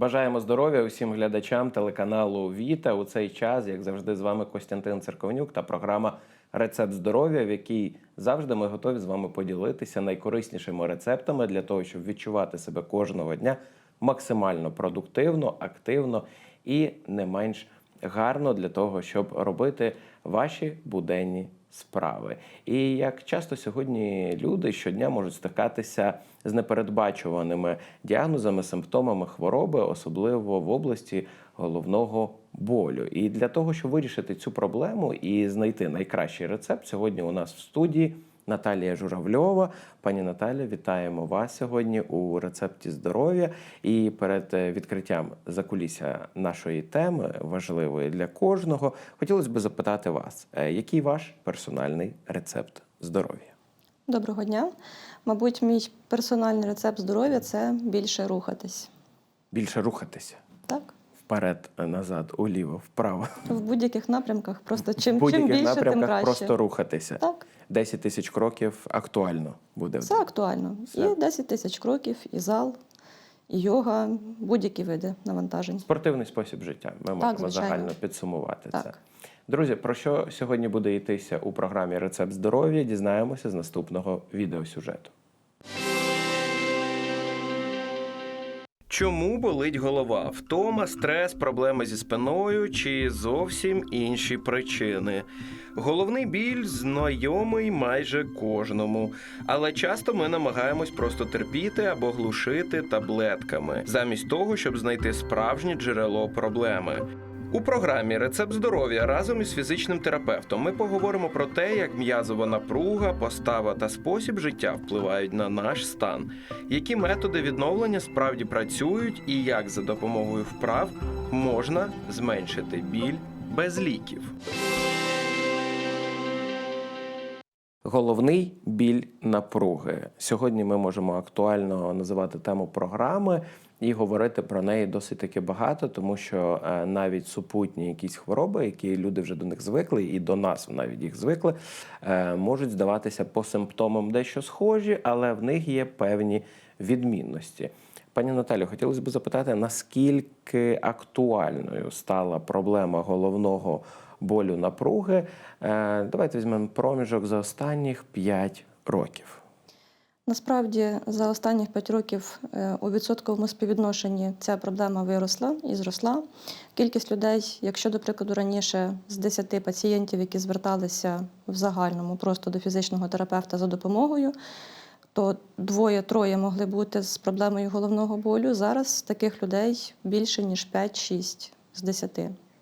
Бажаємо здоров'я усім глядачам телеканалу Віта. У цей час, як завжди, з вами Костянтин Церковнюк та програма Рецепт здоров'я, в якій завжди ми готові з вами поділитися найкориснішими рецептами для того, щоб відчувати себе кожного дня максимально продуктивно, активно і не менш гарно для того, щоб робити ваші буденні справи. І як часто сьогодні люди щодня можуть стикатися з непередбачуваними діагнозами, симптомами хвороби, особливо в області головного болю. І для того, щоб вирішити цю проблему і знайти найкращий рецепт, сьогодні у нас в студії. Наталія Журавльова. Пані Наталя, вітаємо вас сьогодні у рецепті здоров'я. І перед е, відкриттям закулісся нашої теми, важливої для кожного, хотілося б запитати вас, е, який ваш персональний рецепт здоров'я? Доброго дня. Мабуть, мій персональний рецепт здоров'я це більше рухатись. Більше рухатися Так? Вперед, назад, уліво, вправо. В будь-яких напрямках. Просто чим, В чим більше, тим напрямках краще. просто рухатися. Так, 10 тисяч кроків актуально буде. все актуально. Все. І 10 тисяч кроків, і зал, і йога, будь-які види навантажень. Спортивний спосіб життя. Ми можемо звичайно. загально підсумувати Так. це. Друзі, про що сьогодні буде йтися у програмі Рецепт здоров'я? Дізнаємося з наступного відеосюжету. Чому болить голова? Втома, стрес, проблеми зі спиною чи зовсім інші причини? Головний біль знайомий майже кожному, але часто ми намагаємось просто терпіти або глушити таблетками, замість того, щоб знайти справжнє джерело проблеми. У програмі Рецепт здоров'я разом із фізичним терапевтом ми поговоримо про те, як м'язова напруга, постава та спосіб життя впливають на наш стан, які методи відновлення справді працюють, і як за допомогою вправ можна зменшити біль без ліків. Головний біль напруги. Сьогодні ми можемо актуально називати тему програми і говорити про неї досить таки багато, тому що е, навіть супутні якісь хвороби, які люди вже до них звикли, і до нас навіть їх звикли, е, можуть здаватися по симптомам дещо схожі, але в них є певні відмінності. Пані Наталю, хотілося б запитати, наскільки актуальною стала проблема головного болю напруги? Е, Давайте візьмемо проміжок за останніх 5 років. Насправді, за останніх 5 років е, у відсотковому співвідношенні ця проблема виросла і зросла. Кількість людей, якщо, до прикладу, раніше з 10 пацієнтів, які зверталися в загальному просто до фізичного терапевта за допомогою, то двоє-троє могли бути з проблемою головного болю. Зараз таких людей більше, ніж 5-6 з 10.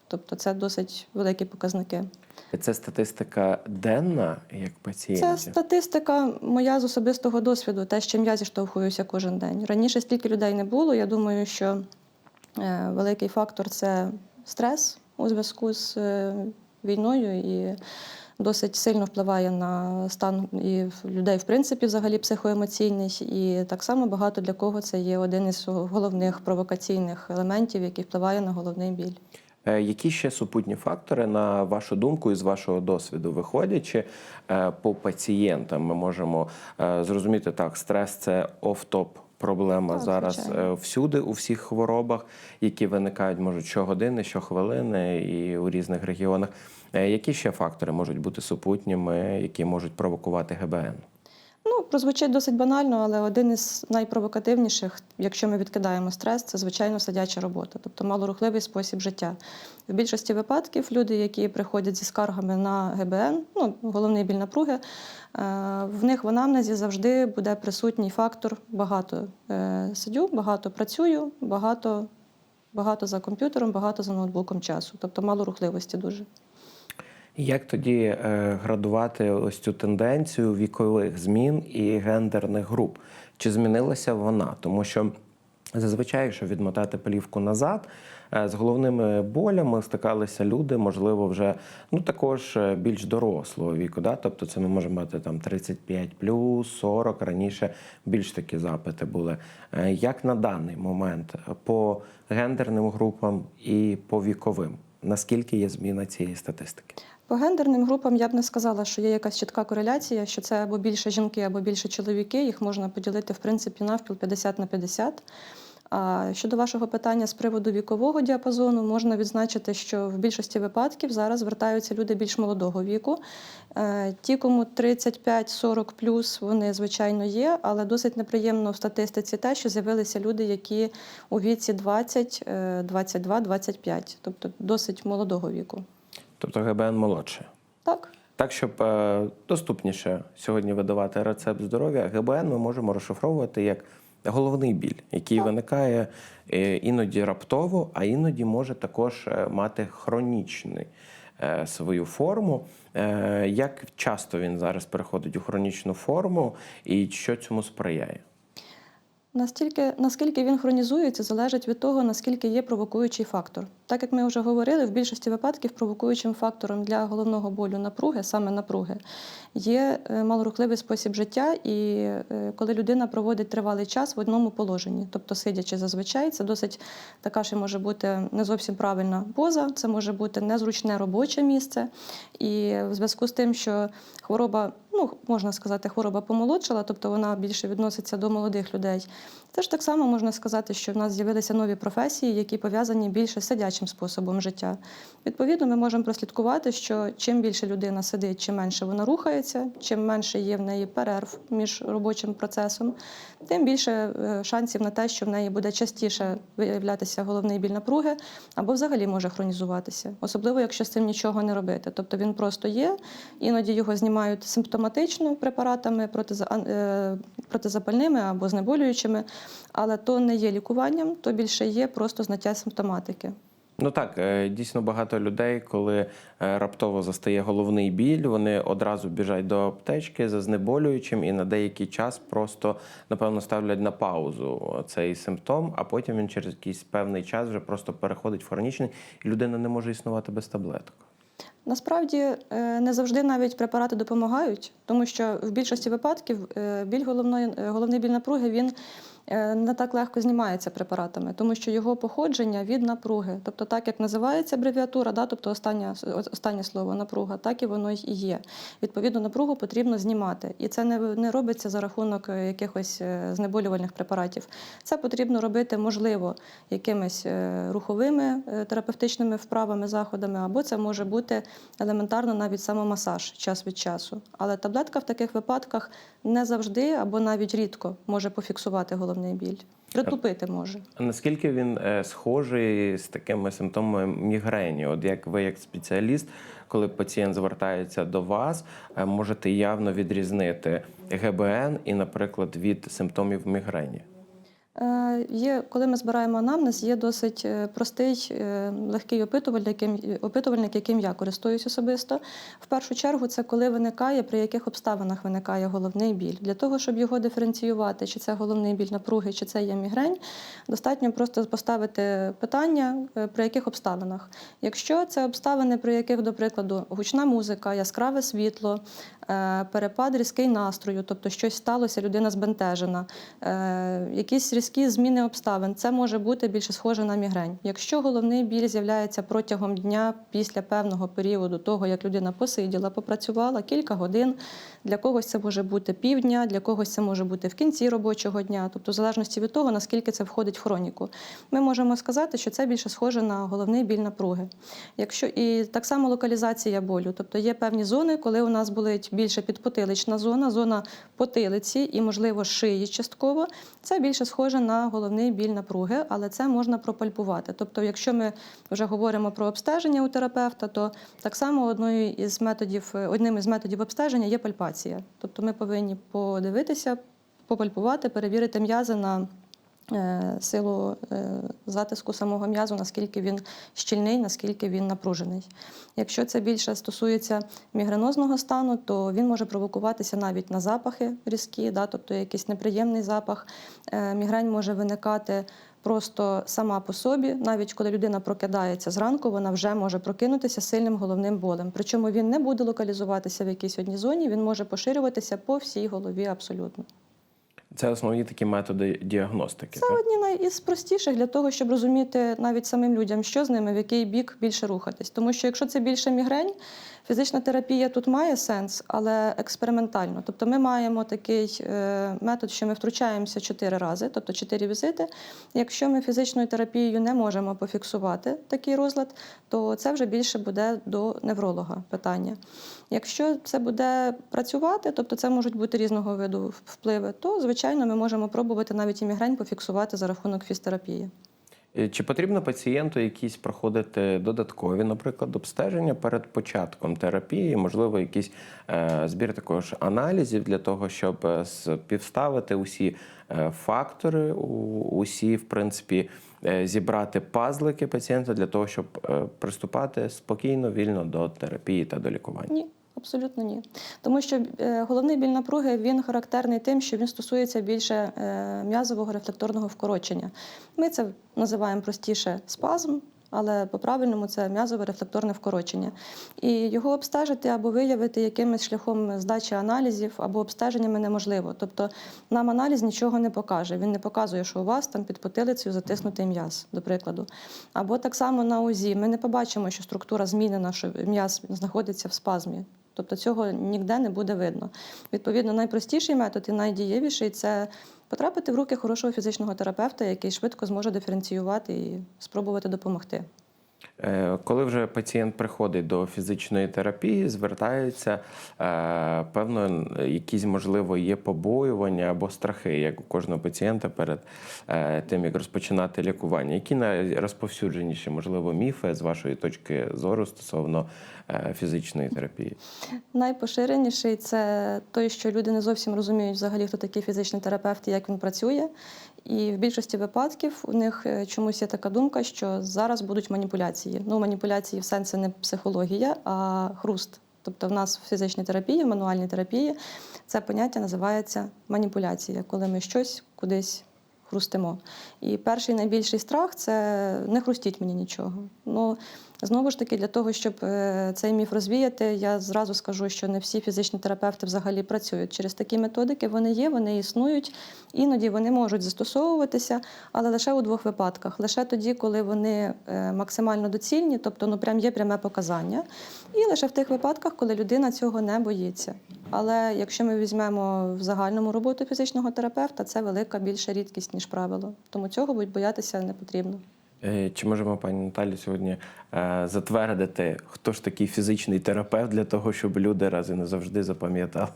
Тобто це досить великі показники. Це статистика денна як пацієнтів? Це статистика моя з особистого досвіду, те, з чим я зіштовхуюся кожен день. Раніше стільки людей не було. Я думаю, що е, великий фактор це стрес у зв'язку з е, війною і досить сильно впливає на стан і людей, в принципі, взагалі психоемоційний. І так само багато для кого це є один із головних провокаційних елементів, який впливає на головний біль. Е, Які ще супутні фактори, на вашу думку і з вашого досвіду виходячи е, по пацієнтам, ми можемо е, зрозуміти так, стрес це оф-топ. Проблема Так, зараз звичайно. всюди, у всіх хворобах, які виникають, можуть щогодини, щохвилини і у різних регіонах. Які ще фактори можуть бути супутніми, які можуть провокувати ГБН? Ну, прозвучить досить банально, але один із найпровокативніших, якщо ми відкидаємо стрес, це звичайно сидяча робота, тобто малорухливий спосіб життя. В більшості випадків люди, які приходять зі скаргами на ГБН, ну головний біль напруги, е, в них в анамнезі завжди буде присутній фактор багато е, сидю, багато працюю, багато, багато за комп'ютером, багато за ноутбуком часу, тобто мало рухливості дуже. Як тоді е, градувати ось цю тенденцію вікових змін і гендерних груп? Чи змінилася вона? Тому що зазвичай, якщо відмотати плівку назад, е, з головними болями стикалися люди, можливо, вже ну також е, більш дорослого віку. Да? Тобто це ми можемо мати там 35 40, раніше більш такі запити були. Як на даний момент по гендерним групам і по віковим? Наскільки є зміна цієї статистики? По гендерним групам я б не сказала, що є якась чітка кореляція, що це або більше жінки, або більше чоловіки. Їх можна поділити в принципі навпіл 50 на 50. А щодо вашого питання з приводу вікового діапазону, можна відзначити, що в більшості випадків зараз звертаються люди більш молодого віку. Е, Ті, кому 35-40 плюс, вони звичайно є, але досить неприємно в статистиці те, що з'явилися люди, які у віці 20, е, 22, 25, тобто досить молодого віку. Тобто ГБН молодше. Так. Так, щоб е, доступніше сьогодні видавати рецепт здоров'я, ГБН ми можемо розшифровувати як головний біль, який виникає е, іноді раптово, а іноді може також е, мати хронічний свою форму. Як часто він зараз переходить у хронічну форму, і що цьому сприяє? Настільки, наскільки він хронізується, залежить від того, наскільки є провокуючий фактор. Так як ми вже говорили, в більшості випадків провокуючим фактором для головного болю напруги, саме напруги, є е, малорухливий спосіб життя, і е, коли людина проводить тривалий час в одному положенні, тобто сидячи зазвичай, це досить така ще може бути не зовсім правильна поза, це може бути незручне робоче місце. І в зв'язку з тим, що хвороба, ну можна сказати, хвороба помолодшала, тобто вона більше відноситься до молодих людей. Це ж так само можна сказати, що в нас з'явилися нові професії, які пов'язані більше з сидячим способом життя. Відповідно, ми можемо прослідкувати, що чим більше людина сидить, чим менше вона рухається, чим менше є в неї перерв між робочим процесом, тим більше е, шансів на те, що в неї буде частіше виявлятися головний біль напруги, або взагалі може хронізуватися, особливо якщо з цим нічого не робити. Тобто він просто є, іноді його знімають симптоматично препаратами е, протизапальними або знеболюючими, але то не є лікуванням, то більше є просто зняття симптоматики. Ну так, е, дійсно багато людей, коли е, раптово застає головний біль, вони одразу біжать до аптечки за знеболюючим і на деякий час просто напевно ставлять на паузу цей симптом, а потім він через якийсь певний час вже просто переходить в хронічний, і людина не може існувати без таблеток. Насправді е, не завжди навіть препарати допомагають, тому що в більшості випадків е, біль головної, е, головний біль напруги він не так легко знімається препаратами, тому що його походження від напруги. Тобто, так як називається абревіатура, да, тобто останнє, останнє слово напруга, так і воно й є. Відповідно, напругу потрібно знімати. І це не, не робиться за рахунок е, якихось е, знеболювальних препаратів. Це потрібно робити, можливо, якимись е, руховими е, терапевтичними вправами, заходами, або це може бути елементарно навіть самомасаж час від часу. Але таблетка в таких випадках не завжди або навіть рідко може пофіксувати головний біль. Притупити може. А наскільки він е, схожий з такими симптомами мігрені? От як ви, як спеціаліст, коли пацієнт звертається до вас, е, можете явно відрізнити ГБН і, наприклад, від симптомів мігрені? Е, Є, коли ми збираємо анамнез, є досить е, простий, е, легкий опитувальник, яким, опитувальник, яким я користуюсь особисто. В першу чергу, це коли виникає, при яких обставинах виникає головний біль. Для того, щоб його диференціювати, чи це головний біль напруги, чи це є мігрень, достатньо просто поставити питання, при яких обставинах. Якщо це обставини, при яких, до прикладу, гучна музика, яскраве світло, перепад різкий настрою, тобто щось сталося, людина збентежена, якісь різкі зміни обставин, це може бути більше схоже на мігрень. Якщо головний біль з'являється протягом дня після певного періоду того, як людина посиділа, попрацювала кілька годин, для когось це може бути півдня, для когось це може бути в кінці робочого дня, тобто в залежності від того, наскільки це входить в хроніку, ми можемо сказати, що це більше схоже на головний біль напруги. Якщо і так само локалізація болю, тобто є певні зони, коли у нас болить більше підпотилична зона, зона потилиці і, можливо, шиї частково. Це більше схоже на головний біль напруги, але це можна пропальпувати. Тобто, якщо ми вже говоримо про обстеження у терапевта, то так само одною із методів, одним із методів обстеження є пальпація. Тобто ми повинні подивитися, попальпувати, перевірити м'язи на силу е, затиску самого м'язу, наскільки він щільний, наскільки він напружений. Якщо це більше стосується мігренозного стану, то він може провокуватися навіть на запахи різкі, да, тобто якийсь неприємний запах. Е, Мігрень може виникати просто сама по собі. Навіть коли людина прокидається зранку, вона вже може прокинутися сильним головним болем. Причому він не буде локалізуватися в якійсь одній зоні, він може поширюватися по всій голові абсолютно. Це основні такі методи діагностики. Це так? одні із простіших для того, щоб розуміти навіть самим людям, що з ними, в який бік більше рухатись. Тому що якщо це більше мігрень, Фізична терапія тут має сенс, але експериментально. Тобто ми маємо такий е, метод, що ми втручаємося чотири рази, тобто чотири візити. Якщо ми фізичною терапією не можемо пофіксувати такий розлад, то це вже більше буде до невролога питання. Якщо це буде працювати, тобто це можуть бути різного виду впливи, то звичайно ми можемо пробувати навіть і мігрень пофіксувати за рахунок фізтерапії. Е, Чи потрібно пацієнту якісь проходити додаткові, наприклад, обстеження перед початком терапії, можливо, якийсь е, збір також аналізів для того, щоб е, співставити усі фактори, усі, в принципі, зібрати пазлики пацієнта для того, щоб приступати спокійно, вільно до терапії та до лікування? Ні, абсолютно ні. Тому що е, головний біль напруги він характерний тим, що він стосується більше е, м'язового рефлекторного вкорочення. Ми це називаємо простіше спазм. Але по-правильному це м'язове рефлекторне вкорочення. І його обстежити або виявити якимось шляхом здачі аналізів або обстеженнями неможливо. Тобто нам аналіз нічого не покаже. Він не показує, що у вас там під потилицею затиснутий м'яз, до прикладу. Або так само на УЗІ. Ми не побачимо, що структура змінена, що м'яз знаходиться в спазмі. Тобто цього ніде не буде видно. Відповідно, найпростіший метод і найдієвіший це потрапити в руки хорошого фізичного терапевта, який швидко зможе диференціювати і спробувати допомогти. Е, Коли вже пацієнт приходить до фізичної терапії, звертається, е, певно, якісь, можливо, є побоювання або страхи, як у кожного пацієнта перед е, тим, як розпочинати лікування. Які найрозповсюдженіші, можливо, міфи з вашої точки зору стосовно фізичної терапії? Найпоширеніший це той, що люди не зовсім розуміють взагалі, хто такий фізичний терапевт і як він працює. І в більшості випадків у них е, чомусь є така думка, що зараз будуть маніпуляції. Ну, маніпуляції в сенсі не психологія, а хруст. Тобто, в нас в фізичній терапії, в мануальній терапії це поняття називається маніпуляція, коли ми щось кудись хрустимо. І перший найбільший страх це не хрустіть мені нічого. Ну, Знову ж таки, для того, щоб е, цей міф розвіяти, я зразу скажу, що не всі фізичні терапевти взагалі працюють через такі методики. Вони є, вони існують. Іноді вони можуть застосовуватися, але лише у двох випадках: лише тоді, коли вони е, максимально доцільні, тобто ну прям є пряме показання, і лише в тих випадках, коли людина цього не боїться. Але якщо ми візьмемо в загальному роботу фізичного терапевта, це велика більша рідкість ніж правило. Тому цього будь боятися не потрібно. Е, Чи можемо, пані Наталі, сьогодні е, затвердити, хто ж такий фізичний терапевт для того, щоб люди раз і не завжди запам'ятали?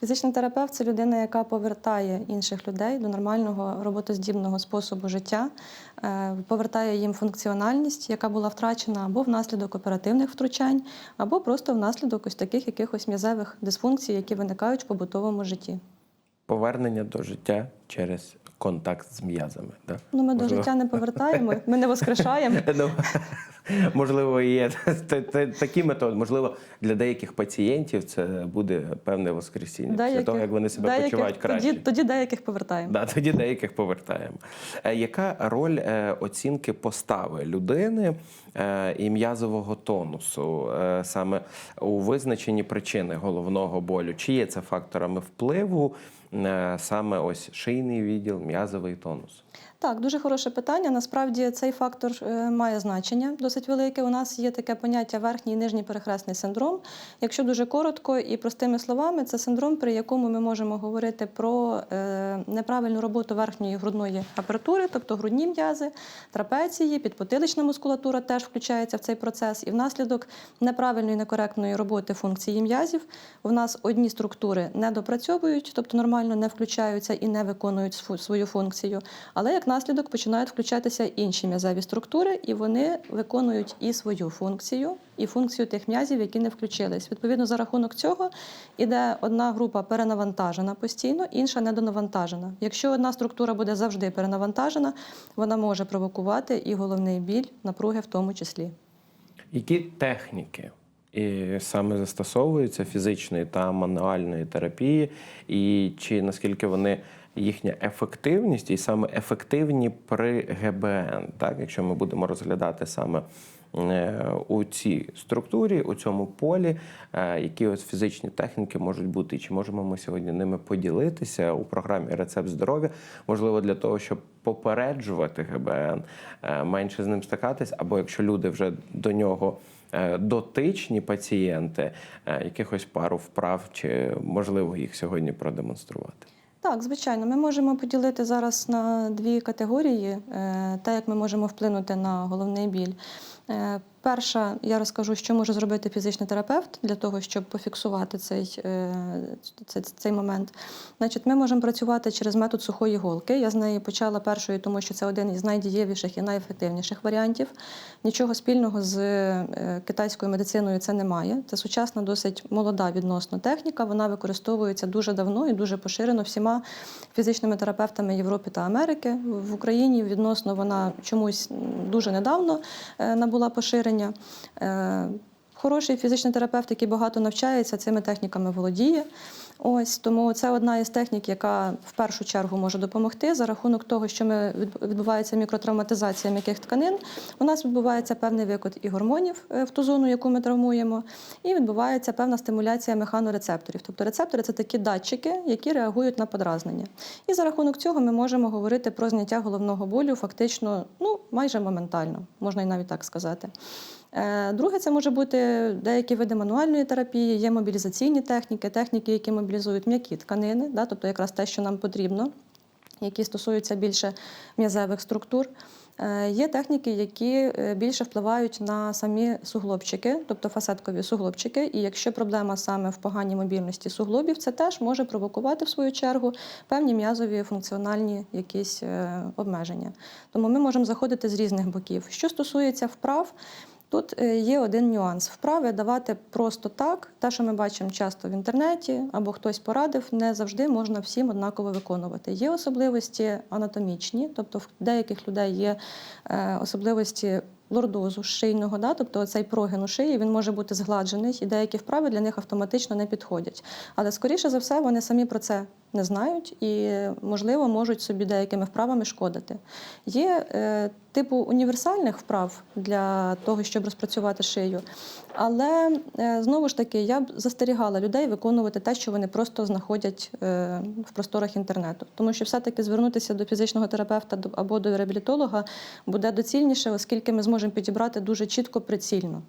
Фізичний терапевт це людина, яка повертає інших людей до нормального роботоздібного способу життя, е, повертає їм функціональність, яка була втрачена або внаслідок оперативних втручань, або просто внаслідок ось таких якихось м'язевих дисфункцій, які виникають в побутовому житті. Повернення до життя через контакт з м'язами. Да? Ну, ми до життя не повертаємо, ми не воскрешаємо. Ну, можливо, є та- та- такі методи. Можливо, для деяких пацієнтів це буде певне воскресіння після того, як вони себе почувають краще. Тоді, деяких повертаємо. Да, тоді деяких повертаємо. Е, Яка роль е, оцінки постави людини е, і м'язового тонусу саме у визначенні причини головного болю? Чи є це факторами впливу саме ось шийний відділ, м'язовий тонус? Так, дуже хороше питання. Насправді цей фактор е, має значення досить велике. У нас є таке поняття верхній і нижній перехресний синдром. Якщо дуже коротко і простими словами, це синдром, при якому ми можемо говорити про е, неправильну роботу верхньої грудної апертури, тобто грудні м'язи, трапеції, підпотилична мускулатура теж включається в цей процес. І внаслідок неправильної некоректної роботи функції м'язів в нас одні структури не допрацьовують, тобто нормально не включаються і не виконують свою функцію. Але як наслідок починають включатися інші м'язеві структури, і вони виконують і свою функцію, і функцію тих м'язів, які не включились. Відповідно, за рахунок цього іде одна група перенавантажена постійно, інша недонавантажена. Якщо одна структура буде завжди перенавантажена, вона може провокувати і головний біль, напруги в тому числі. Які техніки і саме застосовуються фізичної та мануальної терапії, і чи наскільки вони їхня ефективність і саме ефективні при ГБН, так якщо ми будемо розглядати саме е, у цій структурі, у цьому полі, е, які ось фізичні техніки можуть бути, чи можемо ми сьогодні ними поділитися у програмі Рецепт здоров'я, можливо, для того, щоб попереджувати ГБН, е, менше з ним стикатись, або якщо люди вже до нього дотичні пацієнти, якихось пару вправ, чи можливо їх сьогодні продемонструвати? Так, звичайно, ми можемо поділити зараз на дві категорії, е, те, як ми можемо вплинути на головний біль. Перша, я розкажу, що може зробити фізичний терапевт для того, щоб пофіксувати цей, е, цей, цей момент. Значить, ми можемо працювати через метод сухої голки. Я з неї почала першою, тому що це один із найдієвіших і найефективніших варіантів. Нічого спільного з е, китайською медициною це немає. Це сучасна, досить молода відносно техніка. Вона використовується дуже давно і дуже поширено всіма фізичними терапевтами Європи та Америки. В Україні відносно вона чомусь дуже недавно е, набула поширення. Е, Хороший фізичний терапевт, який багато навчається, цими техніками володіє. Ось тому це одна із технік, яка в першу чергу може допомогти за рахунок того, що ми відбувається мікротравматизація м'яких тканин. У нас відбувається певний викид і гормонів е, в ту зону, яку ми травмуємо, і відбувається певна стимуляція механорецепторів. Тобто рецептори це такі датчики, які реагують на подразнення. І за рахунок цього ми можемо говорити про зняття головного болю фактично ну майже моментально, можна і навіть так сказати. Е, Друге, це може бути деякі види мануальної терапії, є мобілізаційні техніки, техніки, які мобілізують м'які тканини, да, тобто якраз те, що нам потрібно, які стосуються більше м'язевих структур. Е, Є техніки, які е, більше впливають на самі суглобчики, тобто фасеткові суглобчики. І якщо проблема саме в поганій мобільності суглобів, це теж може провокувати в свою чергу певні м'язові функціональні якісь обмеження. Тому ми можемо заходити з різних боків. Що стосується вправ, Тут е, є один нюанс. Вправи давати просто так, те, що ми бачимо часто в інтернеті, або хтось порадив, не завжди можна всім однаково виконувати. Є особливості анатомічні, тобто в деяких людей є е, особливості лордозу шийного, да? тобто цей прогин у шиї він може бути згладжений, і деякі вправи для них автоматично не підходять. Але скоріше за все вони самі про це не знають і, можливо, можуть собі деякими вправами шкодити. Є е, типу універсальних вправ для того, щоб розпрацювати шию. Але е, знову ж таки, я б застерігала людей виконувати те, що вони просто знаходять е, в просторах інтернету. Тому що все-таки звернутися до фізичного терапевта або до реабілітолога буде доцільніше, оскільки ми зможемо підібрати дуже чітко прицільно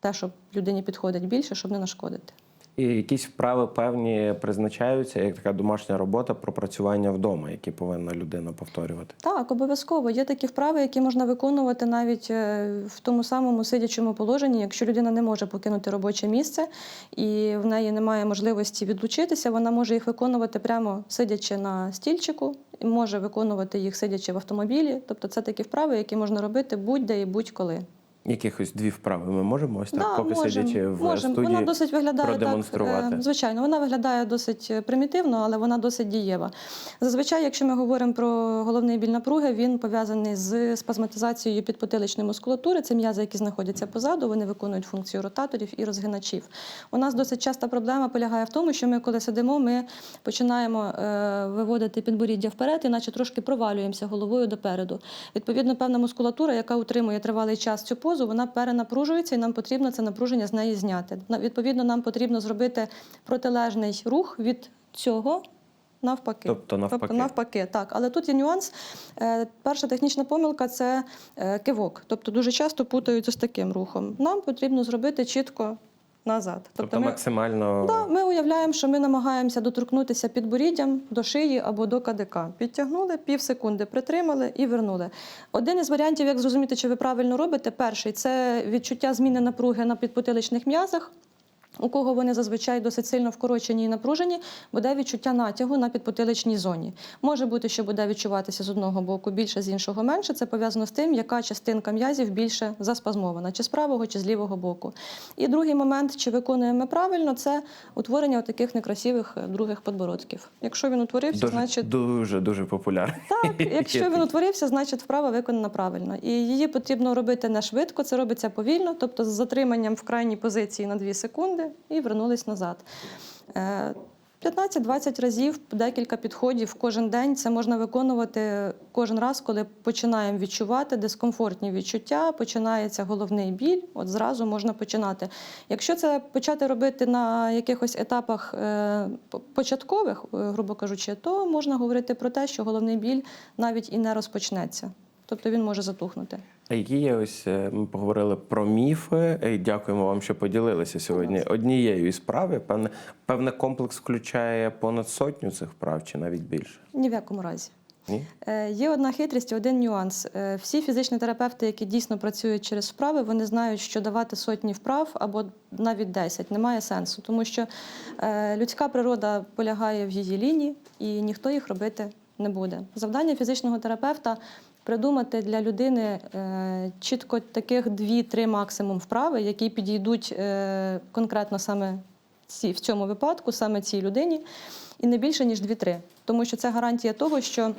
те, що людині підходить більше, щоб не нашкодити. І якісь вправи певні призначаються, як така домашня робота пропрацювання вдома, які повинна людина повторювати. Так, обов'язково. Є такі вправи, які можна виконувати навіть е, в тому самому сидячому положенні. Якщо людина не може покинути робоче місце і в неї немає можливості відлучитися, вона може їх виконувати прямо сидячи на стільчику, може виконувати їх сидячи в автомобілі. Тобто це такі вправи, які можна робити будь-де і будь-коли. Якихось дві вправи ми можемо ось так, поки можем, сидячи в можем. студії. Вона досить виглядає продемонструвати. так. е, Звичайно, вона виглядає досить е, примітивно, але вона досить дієва. Зазвичай, якщо ми говоримо про головний біль напруги, він пов'язаний з спазматизацією підпотиличної мускулатури. Це м'язи, які знаходяться позаду, вони виконують функцію ротаторів і розгиначів. У нас досить часта проблема полягає в тому, що ми, коли сидимо, ми починаємо е, виводити підборіддя вперед, і наче трошки провалюємося головою допереду. Відповідно, певна мускулатура, яка утримує тривалий час цю позу, вона перенапружується, і нам потрібно це напруження з неї зняти. Відповідно, нам потрібно зробити протилежний рух від цього. Навпаки. Тобто навпаки. Тобто навпаки, так. Але тут є нюанс. Е, Перша технічна помилка це е, кивок. Тобто дуже часто путаються з таким рухом. Нам потрібно зробити чітко назад. Тобто, максимально Да, ми уявляємо, що ми намагаємося доторкнутися підборіддям до шиї або до кадика. Підтягнули, пів секунди притримали і вернули. Один із варіантів, як зрозуміти, чи ви правильно робите, перший це відчуття зміни напруги на підпотиличних м'язах. У кого вони зазвичай досить сильно вкорочені і напружені, буде відчуття натягу на підпотиличній зоні. Може бути, що буде відчуватися з одного боку більше, з іншого менше. Це пов'язано з тим, яка частинка м'язів більше заспазмована, чи з правого, чи з лівого боку. І другий момент, чи виконуємо правильно, це утворення таких некрасивих е, других подбородків. Якщо він утворився, дуже, значить дуже дуже популярний. так, якщо він утворився, значить вправа виконана правильно. І її потрібно робити не швидко, це робиться повільно, тобто з затриманням в крайній позиції на 2 секунди і вернулись назад. Е, 15-20 разів, декілька підходів кожен день. Це можна виконувати кожен раз, коли починаємо відчувати дискомфортні відчуття, починається головний біль. От зразу можна починати. Якщо це почати робити на якихось етапах е, початкових, е, грубо кажучи, то можна говорити про те, що головний біль навіть і не розпочнеться. Тобто він може затухнути. А які є ось е, ми поговорили про міфи. Е, Дякуємо вам, що поділилися сьогодні. Однією із вправ, певне, певне комплекс включає понад сотню цих вправ чи навіть більше. Ні в якому разі. Ні? Е, Є одна хитрість і один нюанс. Всі фізичні терапевти, які дійсно працюють через вправи, вони знають, що давати сотні вправ або навіть 10 немає сенсу, тому що людська природа полягає в її лінії, і ніхто їх робити не буде. Завдання фізичного терапевта придумати для людини е, чітко таких 2-3 максимум вправи, які підійдуть е, конкретно саме ці, в цьому випадку, саме цій людині, і не більше, ніж 2-3. Тому що це гарантія того, що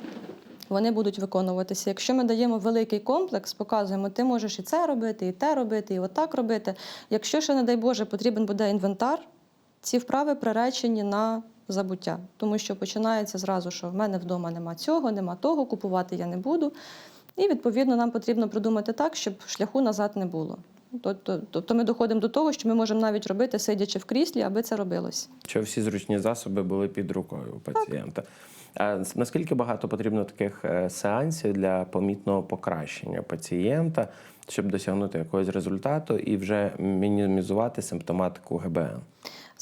вони будуть виконуватися. Якщо ми даємо великий комплекс, показуємо, ти можеш і це робити, і те робити, і отак робити. Якщо ще, не дай Боже, потрібен буде інвентар, ці вправи приречені на забуття, тому що починається зразу, що в мене вдома нема цього, нема того, купувати я не буду. І відповідно нам потрібно придумати так, щоб шляху назад не було. Тобто, тобто ми доходимо до того, що ми можемо навіть робити, сидячи в кріслі, аби це робилось. Щоб всі зручні засоби були під рукою у пацієнта. А наскільки багато потрібно таких е, сеансів для помітного покращення пацієнта, щоб досягнути якогось результату і вже мінімізувати симптоматику ГБН?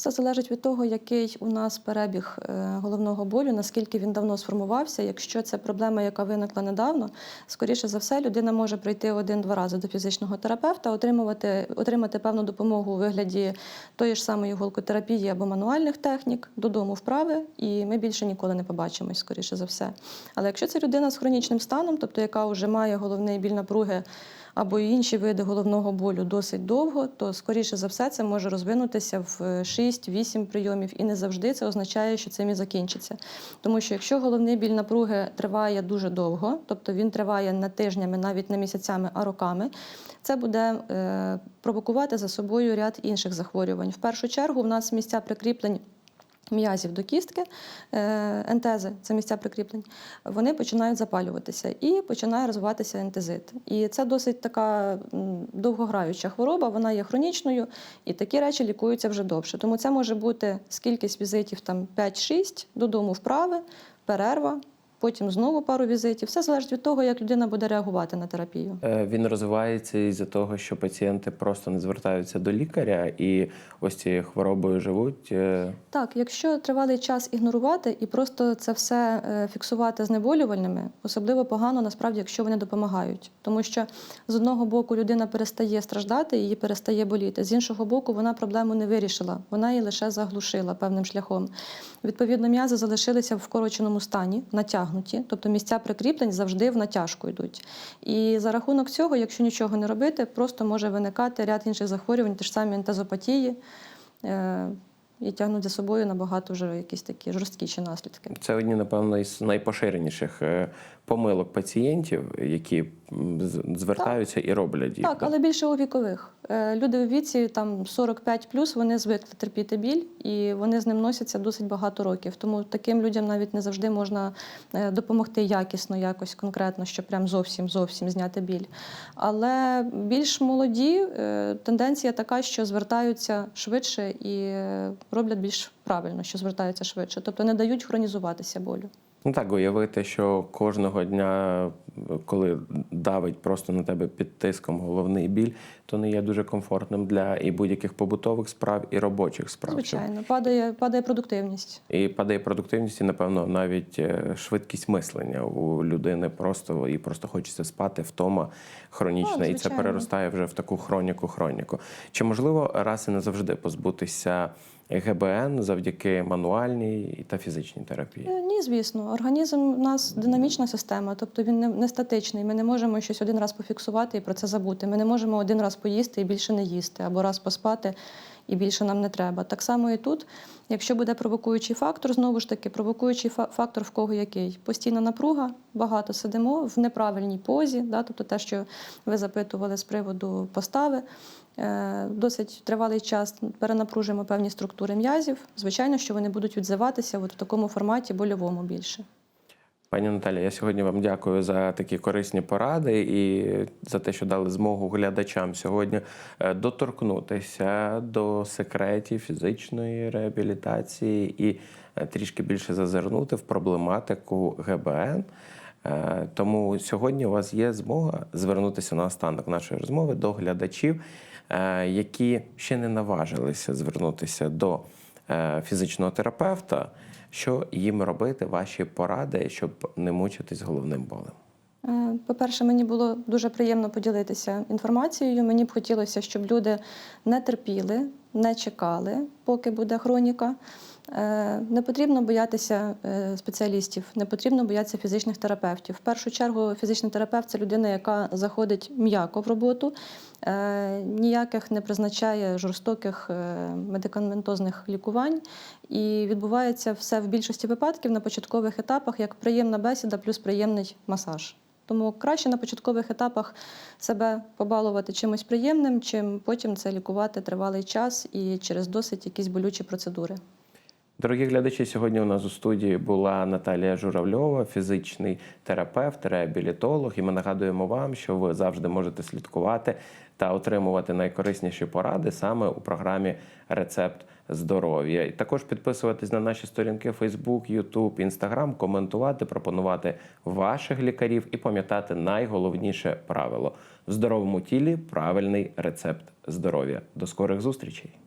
Все залежить від того, який у нас перебіг е, головного болю, наскільки він давно сформувався. Якщо це проблема, яка виникла недавно, скоріше за все, людина може прийти один-два рази до фізичного терапевта, отримувати, отримати певну допомогу у вигляді тої ж самої голкотерапії або мануальних технік, додому вправи, і ми більше ніколи не побачимось, скоріше за все. Але якщо це людина з хронічним станом, тобто яка вже має головний біль напруги або інші види головного болю досить довго, то скоріше за все це може розвинутися в 6-8 прийомів, і не завжди це означає, що цим і закінчиться. Тому що якщо головний біль напруги триває дуже довго, тобто він триває не тижнями, навіть не місяцями, а роками, це буде е, провокувати за собою ряд інших захворювань. В першу чергу в нас місця прикріплень м'язів до кістки, е, ентези це місця прикріплень, вони починають запалюватися і починає розвиватися ентезит. І це досить така довгограюча хвороба, вона є хронічною, і такі речі лікуються вже довше. Тому це може бути скількись візитів там 5-6, додому вправи, перерва. Потім знову пару візитів. Все залежить від того, як людина буде реагувати на терапію. Е, Він розвивається із-за того, що пацієнти просто не звертаються до лікаря і ось цією хворобою живуть. е, Так, якщо тривалий час ігнорувати і просто це все е, фіксувати знеболювальними, особливо погано насправді, якщо вони допомагають. Тому що з одного боку людина перестає страждати, її перестає боліти. З іншого боку, вона проблему не вирішила, вона її лише заглушила певним шляхом. Відповідно, м'язи залишилися в вкороченому стані, натягнуті, тобто місця прикріплень завжди в натяжку йдуть. І за рахунок цього, якщо нічого не робити, просто може виникати ряд інших захворювань, ті ж самі ентезопатії. І тягнуть за собою набагато вже якісь такі жорсткіші наслідки. Це одні, напевно, із найпоширеніших е, помилок пацієнтів, які звертаються і роблять їх. Так, да? але більше у вікових. Е, Люди у віці там 45 плюс, вони звикли терпіти біль, і вони з ним носяться досить багато років. Тому таким людям навіть не завжди можна е, допомогти якісно, якось конкретно, щоб прям зовсім зовсім зняти біль. Але більш молоді тенденція така, що звертаються швидше і роблять більш правильно, що звертаються швидше, тобто не дають хронізуватися болю. Ну так, уявити, що кожного дня, коли давить просто на тебе під тиском головний біль, то не є дуже комфортним для і будь-яких побутових справ, і робочих справ. Звичайно, падає, падає продуктивність. І падає продуктивність, і напевно навіть е, швидкість мислення у людини просто і просто хочеться спати, втома хронічна, Так, і це переростає вже в таку хроніку хроніку. Чи можливо раз і назавжди позбутися ГБН завдяки мануальній та фізичній терапії? Е, Ні, звісно. Організм у нас динамічна система, тобто він не, не статичний. Ми не можемо щось один раз пофіксувати і про це забути. Ми не можемо один раз поїсти і більше не їсти, або раз поспати і більше нам не треба. Так само і тут, якщо буде провокуючий фактор, знову ж таки, провокуючий фактор в кого який? Постійна напруга, багато сидимо в неправильній позі, да, тобто те, що ви запитували з приводу постави. Е, Досить тривалий час перенапружуємо певні структури м'язів. Звичайно, що вони будуть відзиватися от в такому форматі больовому більше. Пані Наталі, я сьогодні вам дякую за такі корисні поради і за те, що дали змогу глядачам сьогодні е, доторкнутися до секретів фізичної реабілітації і е, трішки більше зазирнути в проблематику ГБН. Е, Тому сьогодні у вас є змога звернутися на останок нашої розмови до глядачів, які ще не наважилися звернутися до фізичного терапевта. Що їм робити, ваші поради, щоб не мучитись головним болем? Е, По-перше, мені було дуже приємно поділитися інформацією. Мені б хотілося, щоб люди не терпіли, не чекали, поки буде хроніка. Е, Не потрібно боятися е, спеціалістів, не потрібно боятися фізичних терапевтів. В першу чергу, фізичний терапевт це людина, яка заходить м'яко в роботу, е, ніяких не призначає жорстоких медикаментозних лікувань. І відбувається все в більшості випадків на початкових етапах як приємна бесіда плюс приємний масаж. Тому краще на початкових етапах себе побалувати чимось приємним, чим потім це лікувати тривалий час і через досить якісь болючі процедури. Дорогі глядачі, сьогодні у нас у студії була Наталія Журавльова, фізичний терапевт, реабілітолог. І ми нагадуємо вам, що ви завжди можете слідкувати та отримувати найкорисніші поради саме у програмі Рецепт здоров'я. І також підписуватись на наші сторінки Facebook, YouTube, Instagram, коментувати, пропонувати ваших лікарів і пам'ятати найголовніше правило в здоровому тілі правильний рецепт здоров'я. До скорих зустрічей!